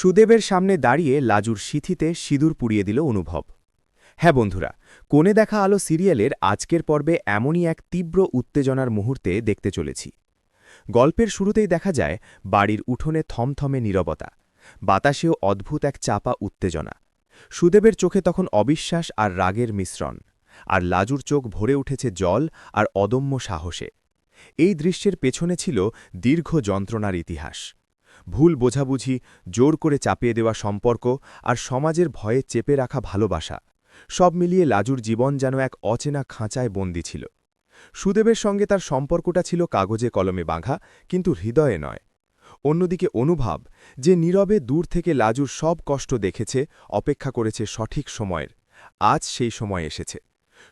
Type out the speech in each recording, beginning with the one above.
সুদেবের সামনে দাঁড়িয়ে লাজুর সিথিতে সিঁদুর পুড়িয়ে দিল অনুভব। হ্যাঁ বন্ধুরা, কোণে দেখা আলো সিরিয়ালের আজকের পর্বে এমনই এক তীব্র উত্তেজনার মুহূর্তে দেখতে চলেছি। গল্পের শুরুতেই দেখা যায়, বাড়ির উঠোনে থমথমে নীরবতা, বাতাসেও অদ্ভুত এক চাপা উত্তেজনা। সুদেবের চোখে তখন অবিশ্বাস আর রাগের মিশ্রণ, আর লাজুর চোখ ভরে উঠেছে জল আর অদম্য সাহসে। এই দৃশ্যের পেছনে ছিল দীর্ঘ যন্ত্রণার ইতিহাস। ভুল বোঝাবুঝি, জোর করে চাপিয়ে দেওয়া সম্পর্ক আর সমাজের ভয়ে চেপে রাখা ভালোবাসা, সব মিলিয়ে লাজুর জীবন যেন এক অচেনা খাঁচায় বন্দী ছিল। সুদেবের সঙ্গে তার সম্পর্কটা ছিল কাগজে কলমে বাঁধা, কিন্তু হৃদয়ে নয়। অন্যদিকে অনুভব, যে নীরবে দূর থেকে লাজুর সব কষ্ট দেখেছে, অপেক্ষা করেছে সঠিক সময়ের, আজ সেই সময় এসেছে।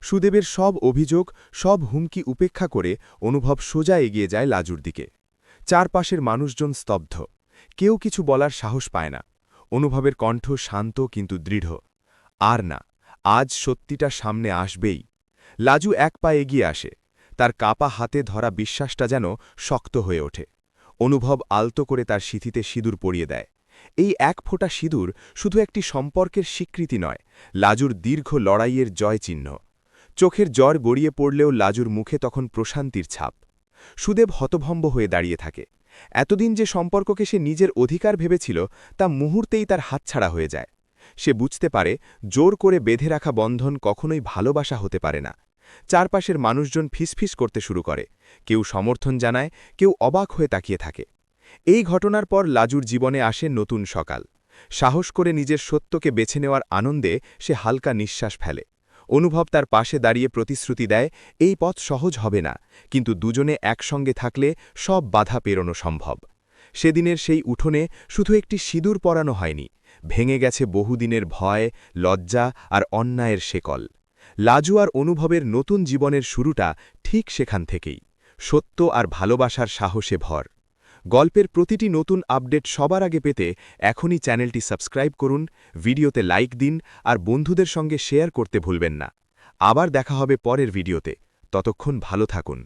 সুদেবের সব অভিযোগ, সব হুমকি উপেক্ষা করে অনুভব সোজা এগিয়ে যায় লাজুর দিকে। চারপাশের মানুষজন স্তব্ধ। কেউ কিছু বলার সাহস পায় না। অনুভবের কণ্ঠ শান্ত কিন্তু দৃঢ়। আর না, আজ সত্যিটা সামনে আসবেই। লাজু এক পা এগিয়ে আসে। তার কাপা হাতে ধরা বিশ্বাসটা যেন শক্ত হয়ে ওঠে। অনুভব আলতো করে তার সিথিতে সিঁদুর পরিয়ে দেয়। এই এক ফোঁটা সিঁদুর শুধু একটি সম্পর্কের স্বীকৃতি নয়, লাজুর দীর্ঘ লড়াইয়ের জয়চিহ্ন। চোখের জ্বর গড়িয়ে পড়লেও লাজুর মুখে তখন প্রশান্তির ছাপ। সুদেব হতভম্ব হয়ে দাঁড়িয়ে থাকে। এতদিন যে সম্পর্ককে সে নিজের অধিকার ভেবেছিল, তা মুহূর্তেই তার হাতছাড়া হয়ে যায়। সে বুঝতে পারে, জোর করে বেঁধে রাখা বন্ধন কখনোই ভালোবাসা হতে পারে না। চারপাশের মানুষজন ফিসফিস করতে শুরু করে। কেউ সমর্থন জানায়, কেউ অবাক হয়ে তাকিয়ে থাকে। এই ঘটনার পর লাজুর জীবনে আসে নতুন সকাল। সাহস করে নিজের সত্যকে বেছে নেওয়ার আনন্দে সে হালকা নিঃশ্বাস ফেলে। অনুভব তার পাশে দাঁড়িয়ে প্রতিশ্রুতি দেয়, এই পথ সহজ হবে না, কিন্তু দুজনে একসঙ্গে থাকলে সব বাধা পেরোনো সম্ভব। সেদিনের সেই উঠোনে শুধু একটি সিঁদুর পরানো হয়নি, ভেঙে গেছে বহুদিনের ভয়, লজ্জা আর অন্যায়ের শেকল। লাজু আর অনুভবের নতুন জীবনের শুরুটা ঠিক সেখান থেকেই। সত্য আর ভালোবাসার সাহসে ভর। গল্পের প্রতিটি নতুন আপডেট সবার আগে পেতে এখনই চ্যানেলটি সাবস্ক্রাইব করুন, ভিডিওতে লাইক দিন আর বন্ধুদের সঙ্গে শেয়ার করতে ভুলবেন না। আবার দেখা হবে পরের ভিডিওতে। ততক্ষণ ভালো থাকুন।